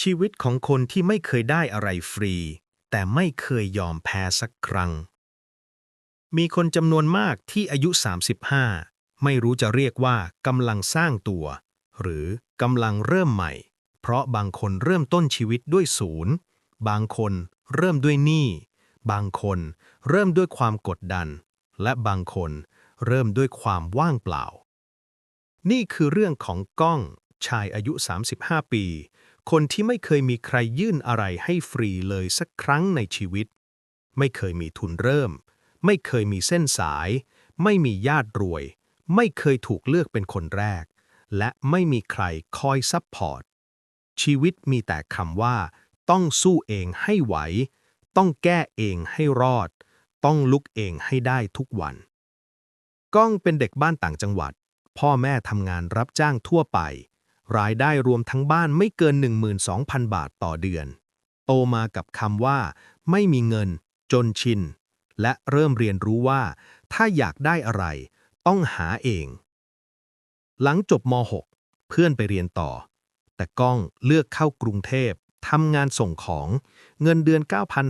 ชีวิตของคนที่ไม่เคยได้อะไรฟรี แต่ไม่เคยยอมแพ้สักครั้ง มีคนจำนวนมากที่อายุ 35 ไม่รู้จะเรียกว่ากำลังสร้างตัว หรือกำลังเริ่มใหม่ เพราะบางคนเริ่มต้นชีวิตด้วยศูนย์ บางคนเริ่มด้วยหนี้ บางคนเริ่มด้วยความกดดัน และบางคนเริ่มด้วยความว่างเปล่า นี่คือเรื่องของก้องชายอายุ 35 ปี คนที่ไม่เคยมีใครยื่นอะไรให้ฟรีเลยสักครั้งในชีวิต ไม่เคยมีทุนเริ่ม ไม่เคยมีเส้นสาย ไม่มีญาติรวย ไม่เคยถูกเลือกเป็นคนแรก และไม่มีใครคอยซัพพอร์ต ชีวิตมีแต่คำว่า ต้องสู้เองให้ไหว ต้องแก้เองให้รอด ต้องลุกเองให้ได้ทุกวัน ก้องเป็นเด็กบ้านต่างจังหวัด พ่อแม่ทำงานรับจ้างทั่วไป รายได้รวมทั้งบ้านไม่เกิน 12,000 บาทต่อเดือน โตมากับคำว่า ไม่มีเงิน จนชิน และเริ่มเรียนรู้ว่า ถ้าอยากได้อะไร ต้องหาเอง หลังจบม .6 เพื่อนไปเรียนต่อ แต่ก้องเลือกเข้ากรุงเทพทำงานส่งของเงินเดือน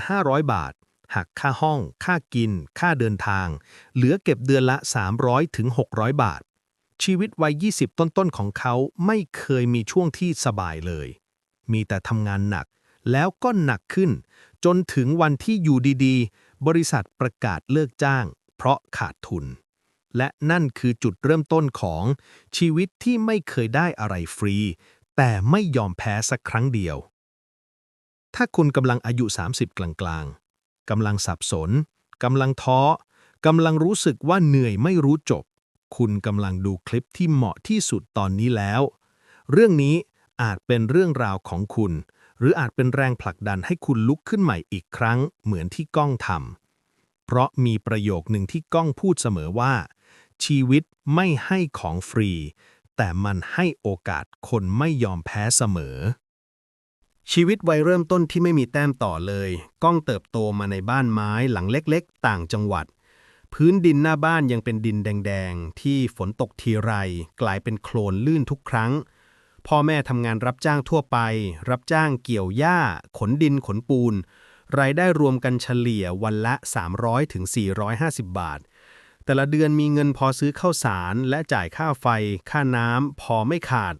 9,500 บาท หักค่าห้อง ค่ากิน ค่าเดินทาง เหลือเก็บเดือนละ 300ถึง600 บาท ชีวิตวัย 20 ต้นๆของเขาไม่เคยมีช่วงที่สบายเลย มีแต่ทำงานหนัก แล้วก็หนักขึ้น จนถึงวันที่อยู่ดีๆ บริษัทประกาศเลิกจ้าง เพราะขาดทุน และนั่นคือจุดเริ่มต้นของชีวิตที่ไม่เคยได้อะไรฟรี แต่ไม่ยอมแพ้สักครั้งเดียว ถ้าคุณกำลังอายุ 30 กลางๆกำลังสับสนกำลังท้อกำลังรู้สึกว่าเหนื่อยไม่รู้จบ คุณกำลังดูคลิปที่เหมาะที่สุดตอนนี้แล้ว เรื่องนี้อาจเป็นเรื่องราวของคุณ หรืออาจเป็นแรงผลักดันให้คุณลุกขึ้นใหม่อีกครั้ง เหมือนที่ก้องทำเพราะมีประโยคหนึ่งที่ก้องพูดเสมอว่า ชีวิตไม่ให้ของฟรี แต่มันให้โอกาสคนไม่ยอมแพ้เสมอ ชีวิตวัยเริ่มต้นที่ไม่มีแต้มต่อเลย ก้องเติบโตมาในบ้านไม้หลังเล็ก ๆ ต่างจังหวัด พื้นดินหน้าบ้านยังเป็นดินแดง ๆ ที่ฝนตกทีไร กลายเป็นโคลนลื่นทุกครั้ง พ่อแม่ทำงานรับจ้างทั่วไป รับจ้างเกี่ยวหญ้า ขนดินขนปูน รายได้รวมกันเฉลี่ยวันละ 300ถึง450 บาท แต่ละเดือนมีเงินพอซื้อข้าวสารและจ่ายค่าไฟ ค่าน้ำพอไม่ขาด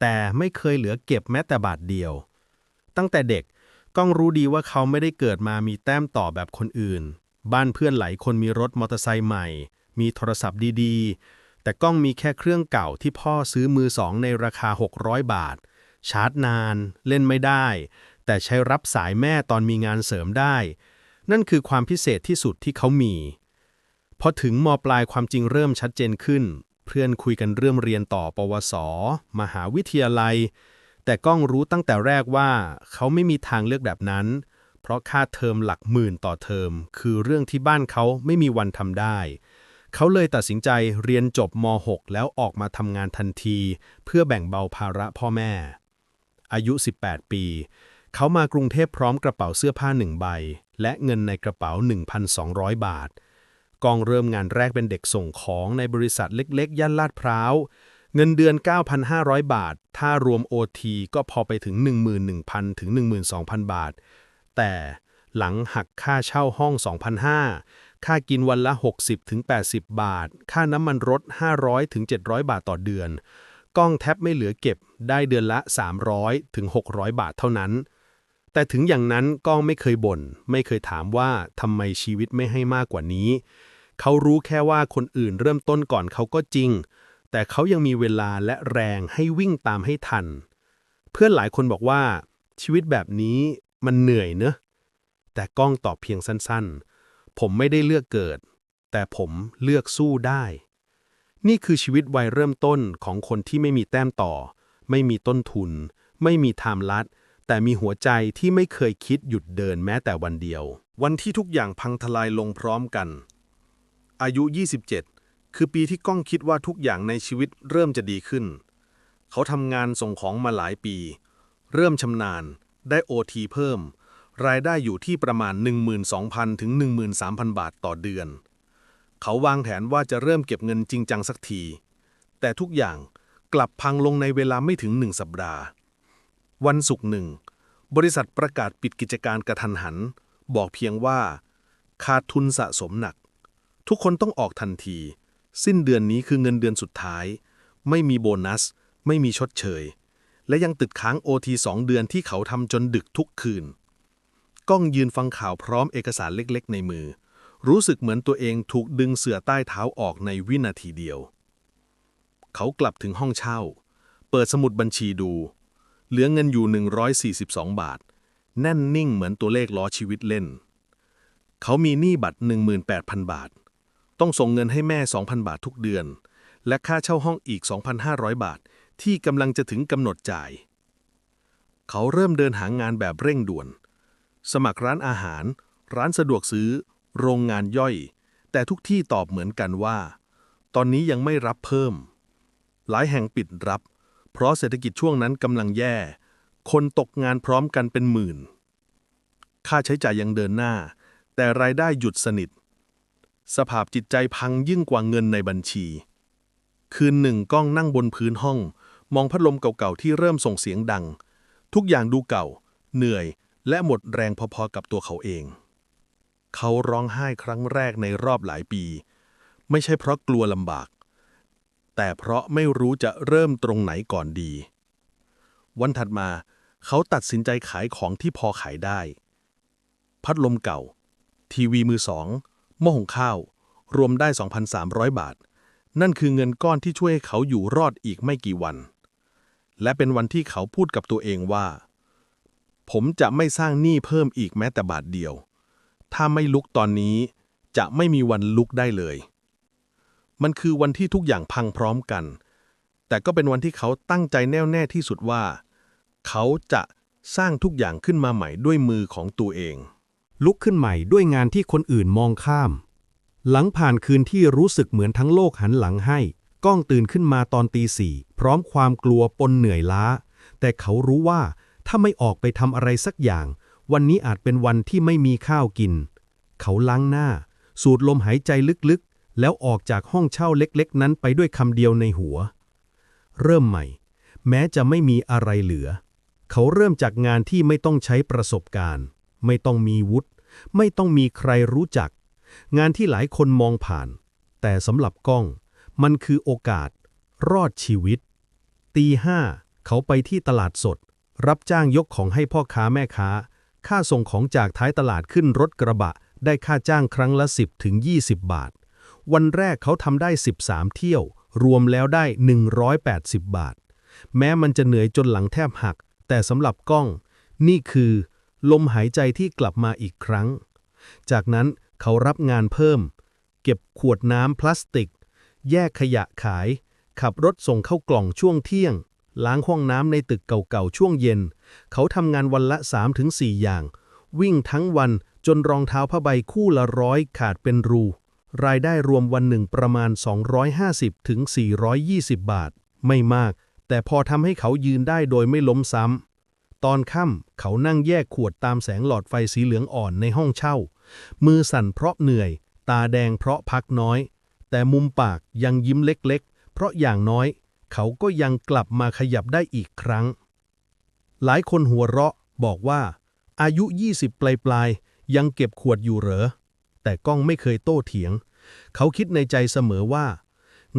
แต่ไม่เคยเหลือเก็บแม้แต่บาทเดียว ตั้งแต่เด็กก้องรู้ดีว่าเขาไม่ได้เกิดมามีแต้มต่อแบบคนอื่น บ้านเพื่อนหลายคนมีรถมอเตอร์ไซค์ใหม่ มีโทรศัพท์ดีๆ แต่กล้องมีแค่เครื่องเก่าที่พ่อซื้อมือสองในราคา 600 บาท ชาร์จนาน เล่นไม่ได้ แต่ใช้รับสายแม่ตอนมีงานเสริมได้ นั่นคือความพิเศษที่สุดที่เขามีพอถึงมปลายความจริงเริ่มชัดเจนขึ้น เพื่อนคุยกันเรื่องเรียนต่อปวส มหาวิทยาลัย แต่ก้องรู้ตั้งแต่แรกว่า เขาไม่มีทางเลือกแบบนั้นเเพราะค่าเทอมหลักหมื่นต่อเทอม คือเรื่องที่บ้านเขาไม่มีวันทำได้ เขาเลยตัดสินใจเรียนจบม .6 แล้วออกมาทำงานทันที เพื่อแบ่งเบาภาระพ่อแม่ อายุ 18 ปี เขามากรุงเทพพร้อมกระเป๋าเสื้อผ้าหนึ่งใบ และเงินในกระเป๋า 1,200 บาท กองเริ่มงานแรกเป็นเด็กส่งของในบริษัทเล็ก ๆ ย่านลาดพร้าวเงินเดือน 9,500 บาท ถ้ารวม OT ก็พอไปถึง 11,000 ถึง 12,000 บาท แต่หลังหักค่าเช่าห้อง 2,500 ค่ากินวันละ 60-80 บาท ค่าน้ำมันรถ 500-700 บาทต่อเดือนก้องแทบไม่เหลือเก็บได้เดือนละ 300-600 บาทเท่านั้น แต่ถึงอย่างนั้นก้องไม่เคยบน่น ไม่เคยถามว่าทำไมชีวิตไม่ให้มากกว่านี้ เขารู้แค่ว่าคนอื่นเริ่มต้นก่อนเขาก็จริง แต่เขายังมีเวลาและแรงให้วิ่งตามให้ทัน เพื่อนหลายคนบอกว่าชีวิตแบบนี้ มันเหนื่อยเนอะ แต่ก้องตอบเพียงสั้นๆ ผมไม่ได้เลือกเกิด แต่ผมเลือกสู้ได้ นี่คือชีวิตวัยเริ่มต้นของคนที่ไม่มีแต้มต่อ ไม่มีต้นทุน ไม่มีไทม์ลัด แต่มีหัวใจที่ไม่เคยคิดหยุดเดินแม้แต่วันเดียว วันที่ทุกอย่างพังทลายลงพร้อมกัน อายุ 27 คือปีที่ก้องคิดว่าทุกอย่างในชีวิตเริ่มจะดีขึ้น เขาทำงานส่งของมาหลายปี เริ่มชำนาญ ได้โอทีเพิ่ม รายได้อยู่ที่ประมาณ 12,000 ถึง 13,000 บาทต่อเดือน เขาวางแผนว่าจะเริ่มเก็บเงินจริงจังสักที แต่ทุกอย่างกลับพังลงในเวลาไม่ถึงหนึ่งสัปดาห์ วันศุกร์หนึ่ง บริษัทประกาศปิดกิจการกระทันหัน บอกเพียงว่า ขาดทุนสะสมหนัก ทุกคนต้องออกทันที สิ้นเดือนนี้คือเงินเดือนสุดท้าย ไม่มีโบนัส ไม่มีชดเชย และยังติดค้างโอทีสองเดือนที่เขาทำจนดึกทุกคืน ก้องยืนฟังข่าวพร้อมเอกสารเล็กๆ ในมือ รู้สึกเหมือนตัวเองถูกดึงเสื่อใต้เท้าออกในวินาทีเดียว เขากลับถึงห้องเช่า เปิดสมุดบัญชีดู เหลือเงินอยู่ 142 บาท แน่นนิ่งเหมือนตัวเลขล้อชีวิตเล่น เขามีหนี้บัตร 18,000 บาท ต้องส่งเงินให้แม่ 2,000 บาททุกเดือน และค่าเช่าห้องอีก 2,500 บาท ที่กำลังจะถึงกำหนดจ่าย เขาเริ่มเดินหางานแบบเร่งด่วน สมัครร้านอาหาร ร้านสะดวกซื้อ โรงงานย่อย แต่ทุกที่ตอบเหมือนกันว่า ตอนนี้ยังไม่รับเพิ่ม หลายแห่งปิดรับ เพราะเศรษฐกิจช่วงนั้นกำลังแย่ คนตกงานพร้อมกันเป็นหมื่น ค่าใช้จ่ายยังเดินหน้า แต่รายได้หยุดสนิท สภาพจิตใจพังยิ่งกว่าเงินในบัญชี คืนหนึ่งก้องนั่งบนพื้นห้อง มองพัดลมเก่าๆที่เริ่มส่งเสียงดัง ทุกอย่างดูเก่า เหนื่อย และหมดแรงพอๆกับตัวเขาเอง เขาร้องไห้ครั้งแรกในรอบหลายปี ไม่ใช่เพราะกลัวลำบาก แต่เพราะไม่รู้จะเริ่มตรงไหนก่อนดี วันถัดมาเขาตัดสินใจขายของที่พอขายได้ พัดลมเก่า ทีวีมือสองหม้อหุงข้าว รวมได้ 2,300 บาท นั่นคือเงินก้อนที่ช่วยให้เขาอยู่รอดอีกไม่กี่วัน และเป็นวันที่เขาพูดกับตัวเองว่า ผมจะไม่สร้างหนี้เพิ่มอีกแม้แต่บาทเดียว ถ้าไม่ลุกตอนนี้ จะไม่มีวันลุกได้เลย มันคือวันที่ทุกอย่างพังพร้อมกัน แต่ก็เป็นวันที่เขาตั้งใจแน่วแน่ที่สุดว่า เขาจะสร้างทุกอย่างขึ้นมาใหม่ด้วยมือของตัวเอง ลุกขึ้นใหม่ด้วยงานที่คนอื่นมองข้าม หลังผ่านคืนที่รู้สึกเหมือนทั้งโลกหันหลังให้ ก้องตื่นขึ้นมาตอนตีสี่พร้อมความกลัวปนเหนื่อยล้า แต่เขารู้ว่าถ้าไม่ออกไปทำอะไรสักอย่าง วันนี้อาจเป็นวันที่ไม่มีข้าวกิน เขาล้างหน้า สูดลมหายใจลึกๆ แล้วออกจากห้องเช่าเล็กๆ นั้นไปด้วยคำเดียวในหัว เริ่มใหม่ แม้จะไม่มีอะไรเหลือ เขาเริ่มจากงานที่ไม่ต้องใช้ประสบการณ์ ไม่ต้องมีวุฒิไม่ต้องมีใครรู้จัก งานที่หลายคนมองผ่าน แต่สำหรับก้อง มันคือโอกาส รอดชีวิต ตีห้าเขาไปที่ตลาดสด รับจ้างยกของให้พ่อค้าแม่ค้า ค่าส่งของจากท้ายตลาดขึ้นรถกระบะ ได้ค่าจ้างครั้งละ 10ถึง20 บาท วันแรกเขาทำได้ 13 เที่ยว รวมแล้วได้ 180 บาท แม้มันจะเหนื่อยจนหลังแทบหัก แต่สำหรับกล้อง นี่คือ ลมหายใจที่กลับมาอีกครั้ง จากนั้นเขารับงานเพิ่ม เก็บขวดน้ำพลาสติก แยกขยะขาย ขับรถส่งเข้ากล่องช่วงเที่ยง ล้างห้องน้ำในตึกเก่าๆช่วงเย็น เขาทำงานวันละ 3-4 อย่าง วิ่งทั้งวันจนรองเท้าผ้าใบคู่ละร้อยขาดเป็นรู รายได้รวมวันหนึ่งประมาณ 250-420 บาท ไม่มาก แต่พอทำให้เขายืนได้โดยไม่ล้มซ้ำ ตอนค่ำเขานั่งแยกขวดตามแสงหลอดไฟสีเหลืองอ่อนในห้องเช่า มือสั่นเพราะเหนื่อย ตาแดงเพราะพักน้อย แต่มุมปากยังยิ้มเล็กๆ เพราะอย่างน้อย เขาก็ยังกลับมาขยับได้อีกครั้ง หลายคนหัวเราะบอกว่า อายุ 20 ปลายๆยังเก็บขวดอยู่เหรอ แต่ก้องไม่เคยโต้เถียง เขาคิดในใจเสมอว่า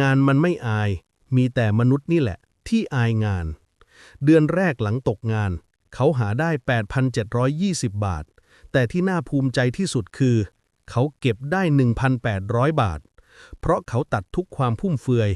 งานมันไม่อาย มีแต่มนุษย์นี่แหละ ที่อายงาน เดือนแรกหลังตกงาน เขาหาได้ 8,720 บาท แต่ที่น่าภูมิใจที่สุดคือ เขาเก็บได้ 1,800 บาท เพราะเขาตัดทุกความพุ่มเฟือย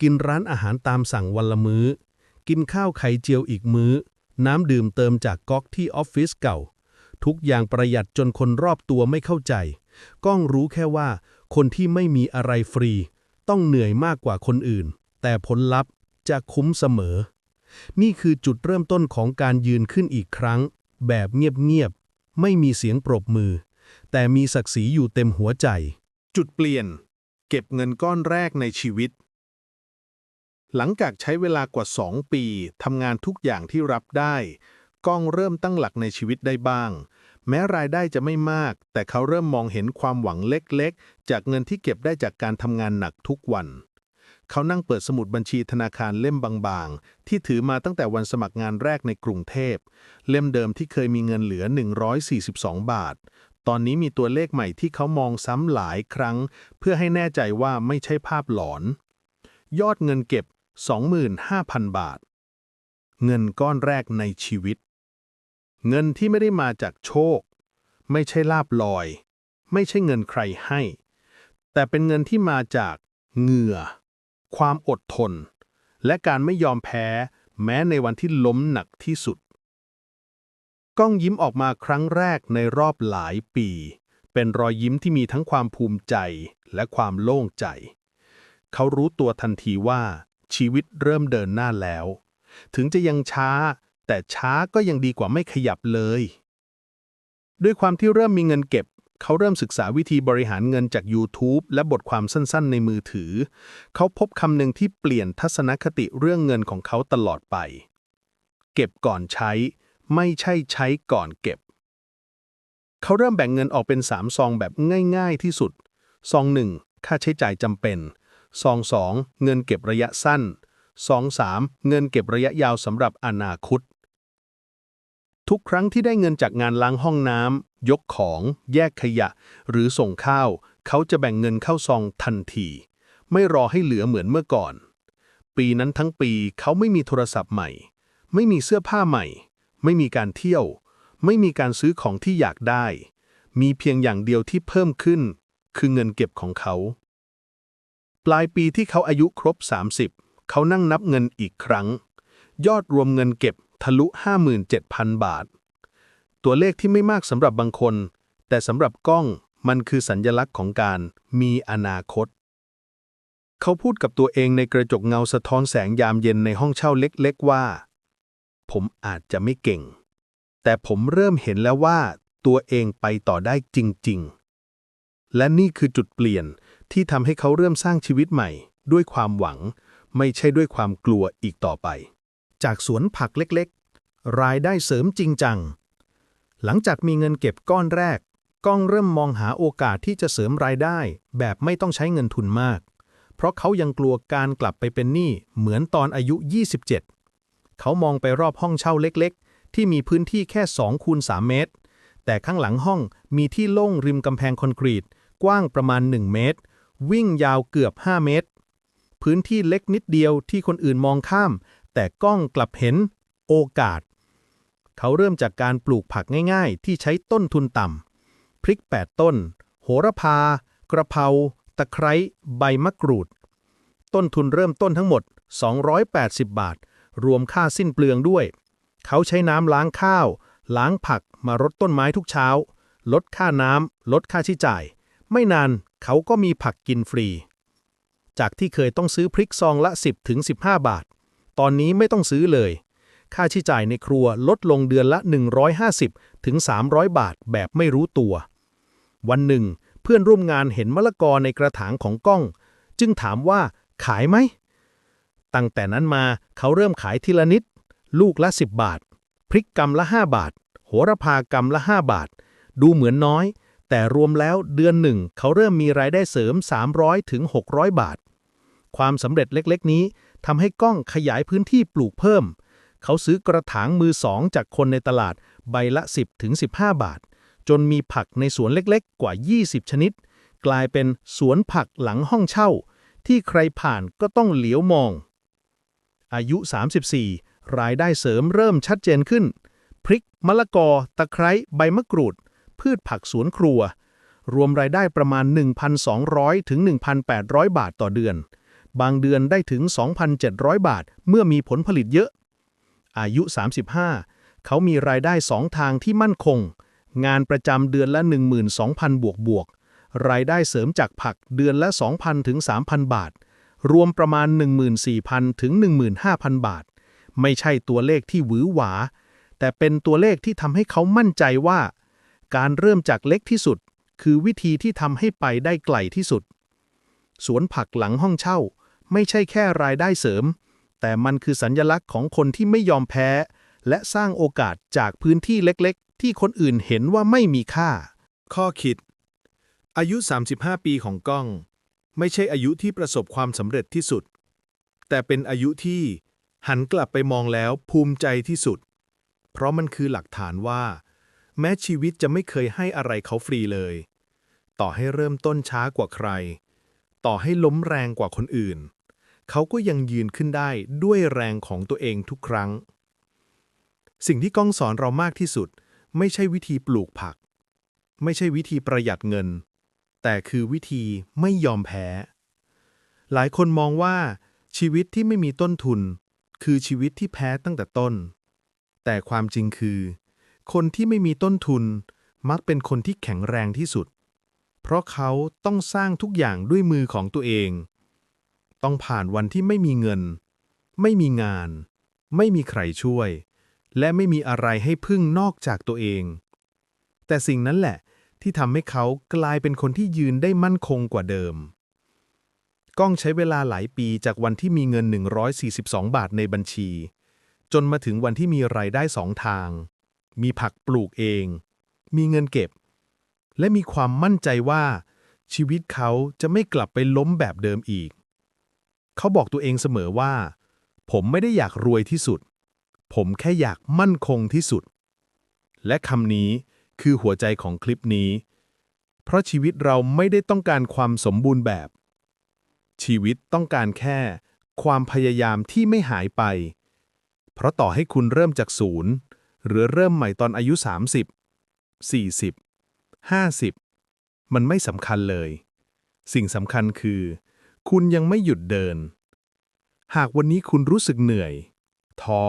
กินร้านอาหารตามสั่งวันละมื้อ กินข้าวไข่เจียวอีกมื้อ น้ำดื่มเติมจากก๊อกที่ออฟฟิศเก่า ทุกอย่างประหยัดจนคนรอบตัวไม่เข้าใจ ก้องรู้แค่ว่า คนที่ไม่มีอะไรฟรี ต้องเหนื่อยมากกว่าคนอื่น แต่ผลลัพธ์จะคุ้มเสมอ นี่คือจุดเริ่มต้นของการยืนขึ้นอีกครั้ง แบบเงียบๆไม่มีเสียงปรบมือ แต่มีศักดิ์ศรีอยู่เต็มหัวใจ จุดเปลี่ยน เก็บเงินก้อนแรกในชีวิต หลังจากใช้เวลากว่า 2 ปีทำงานทุกอย่างที่รับได้ ก้องเริ่มตั้งหลักในชีวิตได้บ้าง แม้รายได้จะไม่มาก แต่เขาเริ่มมองเห็นความหวังเล็กๆ จากเงินที่เก็บได้จากการทำงานหนักทุกวัน เขานั่งเปิดสมุดบัญชีธนาคารเล่มบางๆ ที่ถือมาตั้งแต่วันสมัครงานแรกในกรุงเทพ เล่มเดิมที่เคยมีเงินเหลือ 142 บาท ตอนนี้มีตัวเลขใหม่ที่เขามองซ้ำหลายครั้ง เพื่อให้แน่ใจว่าไม่ใช่ภาพหลอน ยอดเงินเก็บ 25,000 บาท เงินก้อนแรกในชีวิต เงินที่ไม่ได้มาจากโชค ไม่ใช่ลาบลอย ไม่ใช่เงินใครให้ แต่เป็นเงินที่มาจากเหงื่อ ความอดทน และการไม่ยอมแพ้ แม้ในวันที่ล้มหนักที่สุด ก้องยิ้มออกมาครั้งแรกในรอบหลายปี เป็นรอยยิ้มที่มีทั้งความภูมิใจและความโล่งใจ เขารู้ตัวทันทีว่าชีวิตเริ่มเดินหน้าแล้ว ถึงจะยังช้า แต่ช้าก็ยังดีกว่าไม่ขยับเลย ด้วยความที่เริ่มมีเงินเก็บ เขาเริ่มศึกษาวิธีบริหารเงินจาก YouTube และบทความสั้นๆ ในมือถือ เขาพบคำหนึ่งที่เปลี่ยนทัศนคติเรื่องเงินของเขาตลอดไป เก็บก่อนใช้ ไม่ใช่ใช้ก่อนเก็บ เขาเริ่มแบ่งเงินออกเป็น 3 ซองแบบง่ายๆที่สุด ซอง 1 ค่าใช้จ่ายจำเป็น ซอง 2 เงินเก็บระยะสั้น ซอง 3 เงินเก็บระยะยาวสำหรับอนาคต ทุกครั้งที่ได้เงินจากงานล้างห้องน้ำยกของ แยกขยะ หรือส่งข้าว เขาจะแบ่งเงินเข้าซองทันที ไม่รอให้เหลือเหมือนเมื่อก่อน ปีนั้นทั้งปีเขาไม่มีโทรศัพท์ใหม่ ไม่มีเสื้อผ้าใหม่ ไม่มีการเที่ยว ไม่มีการซื้อของที่อยากได้ มีเพียงอย่างเดียวที่เพิ่มขึ้น คือเงินเก็บของเขา ปลายปีที่เขาอายุครบ 30 เขานั่งนับเงินอีกครั้ง ยอดรวมเงินเก็บทะลุ 57,000 บาท ตัวเลขที่ไม่มากสำหรับบางคน แต่สำหรับกล้องมันคือสัญญลักษณ์ของการมีอนาคต เขาพูดกับตัวเองในกระจกเงาสะท้อนแสงยามเย็นในห้องเช่าเล็ก ๆ ว่า ผมอาจจะไม่เก่ง แต่ผมเริ่มเห็นแล้วว่าตัวเองไปต่อได้จริง ๆ และนี่คือจุดเปลี่ยนที่ทำให้เขาเริ่มสร้างชีวิตใหม่ ด้วยความหวัง ไม่ใช่ด้วยความกลัวอีกต่อไป จากสวนผักเล็กๆ รายได้เสริมจริงจัง หลังจากมีเงินเก็บก้อนแรก ก้องเริ่มมองหาโอกาสที่จะเสริมรายได้ แบบไม่ต้องใช้เงินทุนมาก เพราะเขายังกลัวการกลับไปเป็นหนี้เหมือนตอนอายุ 27 เขามองไปรอบห้องเช่าเล็กๆ ที่มีพื้นที่แค่2คูณ3เมตร แต่ข้างหลังห้องมีที่โล่งริมกำแพงคอนกรีต กว้างประมาณ 1 เมตร วิ่งยาวเกือบ 5 เมตร พื้นที่เล็กนิดเดียวที่คนอื่นมองข้าม แต่กล้องกลับเห็นโอกาส เขาเริ่มจากการปลูกผักง่าย ๆ ที่ใช้ต้นทุนต่ำพริก 8 ต้น โหระพา กระเพราตะไคร้ใบมะกรูด ต้นทุนเริ่มต้นทั้งหมด 280 บาท รวมค่าสิ้นเปลืองด้วย เขาใช้น้ำล้างข้าว ล้างผักมารดต้นไม้ทุกเช้า ลดค่าน้ำลดค่าใช้จ่าย ไม่นานเขาก็มีผักกินฟรี จากที่เคยต้องซื้อพริกซองละ 10ถึง15 บาท ตอนนี้ไม่ต้องซื้อเลย ค่าใช้จ่ายในครัวลดลงเดือนละ 150ถึง300 บาทแบบไม่รู้ตัว วันหนึ่ง เพื่อนร่วมงานเห็นมะละกอในกระถางของก้อง จึงถามว่าขายไหม ตั้งแต่นั้นมาเขาเริ่มขายทีละนิด ลูกละ 10 บาท พริกกำละ 5 บาท โหระพากำละ 5 บาท ดูเหมือนน้อย แต่รวมแล้วเดือนหนึ่ง เขาเริ่มมีรายได้เสริม 300ถึง600 บาท ความสำเร็จเล็กๆ นี้ทำให้ก้องขยายพื้นที่ปลูกเพิ่ม เขาซื้อกระถางมือสองจากคนในตลาดใบละ 10ถึง15 บาท จนมีผักในสวนเล็กๆ กว่า 20 ชนิด กลายเป็นสวนผักหลังห้องเช่า ที่ใครผ่านก็ต้องเหลียวมอง อายุ 34 รายได้เสริมเริ่มชัดเจนขึ้น พริก มะละกอ ตะไคร้ ใบมะกรูด พืชผักสวนครัว รวมรายได้ประมาณ 1,200 ถึง 1,800 บาทต่อเดือน บางเดือนได้ถึง 2,700 บาท เมื่อมีผลผลิตเยอะ อายุ 35 เขามีรายได้สองทางที่มั่นคง งานประจำเดือนละ 12,000 บวกบวก รายได้เสริมจากผักเดือนละ 2,000 ถึง 3,000 บาท รวมประมาณ 14,000 ถึง 15,000 บาท ไม่ใช่ตัวเลขที่หวือหวา แต่เป็นตัวเลขที่ทำให้เขามั่นใจว่า การเริ่มจากเล็กที่สุด คือวิธีที่ทำให้ไปได้ไกลที่สุด สวนผักหลังห้องเช่า ไม่ใช่แค่รายได้เสริม แต่มันคือสัญญลักษณ์ของคนที่ไม่ยอมแพ้ และสร้างโอกาสจากพื้นที่เล็กๆ ที่คนอื่นเห็นว่าไม่มีค่า ข้อคิด อายุ 35 ปีของก้อง ไม่ใช่อายุที่ประสบความสำเร็จที่สุด แต่เป็นอายุที่หันกลับไปมองแล้วภูมิใจที่สุด เพราะมันคือหลักฐานว่า แม้ชีวิตจะไม่เคยให้อะไรเขาฟรีเลย ต่อให้เริ่มต้นช้ากว่าใคร ต่อให้ล้มแรงกว่าคนอื่น เขาก็ยังยืนขึ้นได้ด้วยแรงของตัวเองทุกครั้ง สิ่งที่ก้องสอนเรามากที่สุด ไม่ใช่วิธีปลูกผัก ไม่ใช่วิธีประหยัดเงิน แต่คือวิธีไม่ยอมแพ้ หลายคนมองว่าชีวิตที่ไม่มีต้นทุน คือชีวิตที่แพ้ตั้งแต่ต้น แต่ความจริงคือ คนที่ไม่มีต้นทุนมักเป็นคนที่แข็งแรงที่สุด เพราะเขาต้องสร้างทุกอย่างด้วยมือของตัวเอง ต้องผ่านวันที่ไม่มีเงิน ไม่มีงาน ไม่มีใครช่วย และไม่มีอะไรให้พึ่งนอกจากตัวเอง แต่สิ่งนั้นแหละ ที่ทำให้เขากลายเป็นคนที่ยืนได้มั่นคงกว่าเดิม ก้องใช้เวลาหลายปีจากวันที่มีเงิน 142 บาทในบัญชี จนมาถึงวันที่มีรายได้สองทาง มีผักปลูกเอง มีเงินเก็บ และมีความมั่นใจว่า ชีวิตเขาจะไม่กลับไปล้มแบบเดิมอีก เขาบอกตัวเองเสมอว่า ผมไม่ได้อยากรวยที่สุด ผมแค่อยากมั่นคงที่สุด และคำนี้ คือหัวใจของคลิปนี้ เพราะชีวิตเราไม่ได้ต้องการความสมบูรณ์แบบ ชีวิตต้องการแค่ ความพยายามที่ไม่หายไป เพราะต่อให้คุณเริ่มจากศูนย์หรือเริ่มใหม่ตอนอายุ 30 40 50 มันไม่สำคัญเลย สิ่งสำคัญคือ คุณยังไม่หยุดเดิน หากวันนี้คุณรู้สึกเหนื่อย ท้อ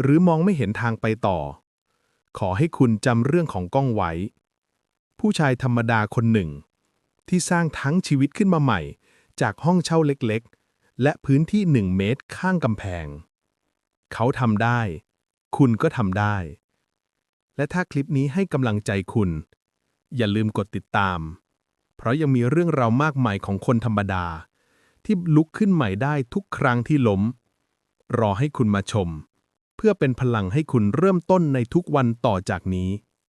หรือมองไม่เห็นทางไปต่อ ขอให้คุณจำเรื่องของก้องไว้ ผู้ชายธรรมดาคนหนึ่ง ที่สร้างทั้งชีวิตขึ้นมาใหม่ จากห้องเช่าเล็กๆ และพื้นที่หนึ่งเมตรข้างกำแพง เขาทำได้ คุณก็ทำได้ และถ้าคลิปนี้ให้กำลังใจคุณ อย่าลืมกดติดตาม เพราะยังมีเรื่องราวมากมายของคนธรรมดา ที่ลุกขึ้นใหม่ได้ทุกครั้งที่ล้ม รอให้คุณมาชม พื่อเป็นพลังให้คุณเริ่มต้นในทุกวันต่อจากนี้